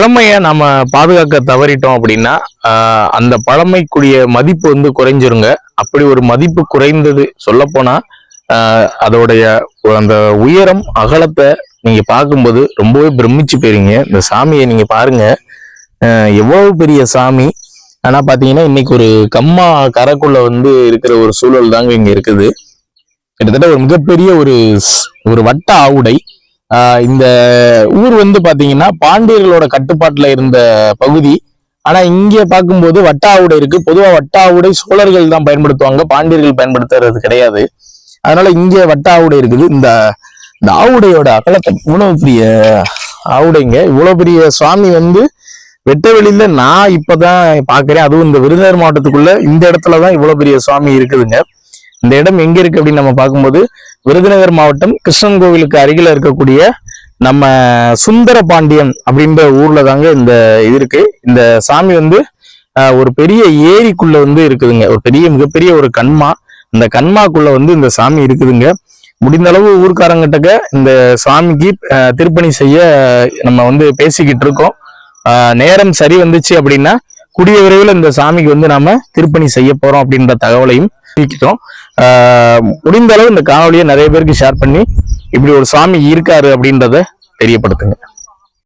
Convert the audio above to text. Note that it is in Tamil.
பழமையை நம்ம பாதுகாக்க தவறிட்டோம் அப்படின்னா அந்த பழமைக்குரிய மதிப்பு வந்து குறைஞ்சிருங்க. அப்படி ஒரு மதிப்பு குறைந்தது சொல்ல அதோடைய அந்த உயரம் அகலத்தை நீங்க பார்க்கும்போது ரொம்பவே பிரமிச்சு போயிருங்க. இந்த சாமியை நீங்க பாருங்க. எவ்வளவு பெரிய சாமி. ஆனா பாத்தீங்கன்னா இன்னைக்கு ஒரு கம்மா கரைக்குள்ள வந்து இருக்கிற ஒரு சூழல் தாங்க இங்க இருக்குது. கிட்டத்தட்ட ஒரு மிகப்பெரிய ஒரு ஒரு வட்ட ஆவுடை. இந்த ஊர் வந்து பாத்தீங்கன்னா பாண்டியர்களோட கட்டுப்பாட்டுல இருந்த பகுதி. ஆனா இங்கே பார்க்கும்போது வட்டாவுடை இருக்கு. பொதுவா வட்ட சோழர்கள் தான் பயன்படுத்துவாங்க. பாண்டியர்கள் பயன்படுத்துறது கிடையாது. அதனால இங்கே வட்டாவுடை இருக்குது. இந்த இந்த ஆவுடையோட அகலத்தை இவ்வளவு பெரிய ஆவுடைங்க. இவ்வளவு பெரிய சுவாமி வந்து வெட்ட வெளியில நான் இப்பதான் பாக்குறேன் அதுவும் இந்த விருதுநகர் மாவட்டத்துக்குள்ள இந்த இடத்துலதான் இவ்வளவு பெரிய சுவாமி இருக்குதுங்க. இந்த இடம் எங்க இருக்கு அப்படின்னு நம்ம பார்க்கும்போது விருதுநகர் மாவட்டம் கிருஷ்ணன் கோவிலுக்கு அருகில இருக்கக்கூடிய நம்ம சுந்தர பாண்டியன் அப்படின்ற ஊர்ல தாங்க இந்த இது இருக்கு. இந்த சாமி வந்து ஒரு பெரிய ஏரிக்குள்ள வந்து இருக்குதுங்க. ஒரு பெரிய மிகப்பெரிய ஒரு கண்மா. இந்த கண்மாக்குள்ள வந்து இந்த சாமி இருக்குதுங்க. முடிந்த அளவு ஊர்க்காரங்கிட்டக்க இந்த சாமிக்கு திருப்பணி செய்ய நம்ம வந்து பேசிக்கிட்டு இருக்கோம். நேரம் சரி வந்துச்சு அப்படின்னா கூடிய விரைவில் இந்த சாமிக்கு வந்து நாம திருப்பணி செய்ய போறோம் அப்படின்ற தகவலையும் தெரிவிக்கிறோம் ஆஹ் முடிந்த அளவு இந்த காணொலியை நிறைய பேருக்கு ஷேர் பண்ணி இப்படி ஒரு சாமி இருக்காரு அப்படின்றத தெரியப்படுத்துங்க.